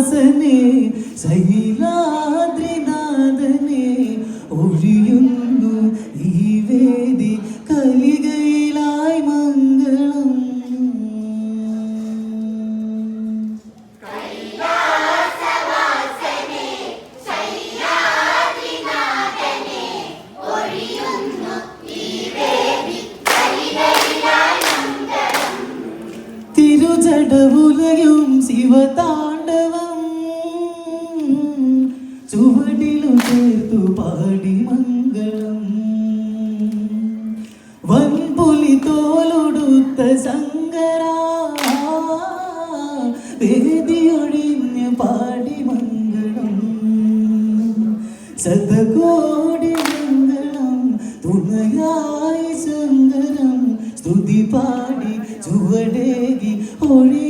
കൈലാസവാസനെ ശൈലാദ്രിനാഥനെ ഒഴിയുന്നു ഈ വേദി. ചുവടിലു ചേർത്തു പാടി മംഗളം. വൻപുലി തോലൊടുത്ത വേദിയൊഴിഞ്ഞ് പാടി മംഗളം. ശതകോടി മംഗളം തുണയായി ശങ്കരം. സ്തുതി പാടി ചുവടേകി ഒഴിയുന്ന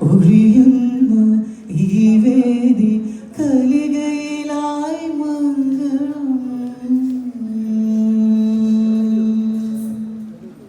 ഒഴിയുന്നു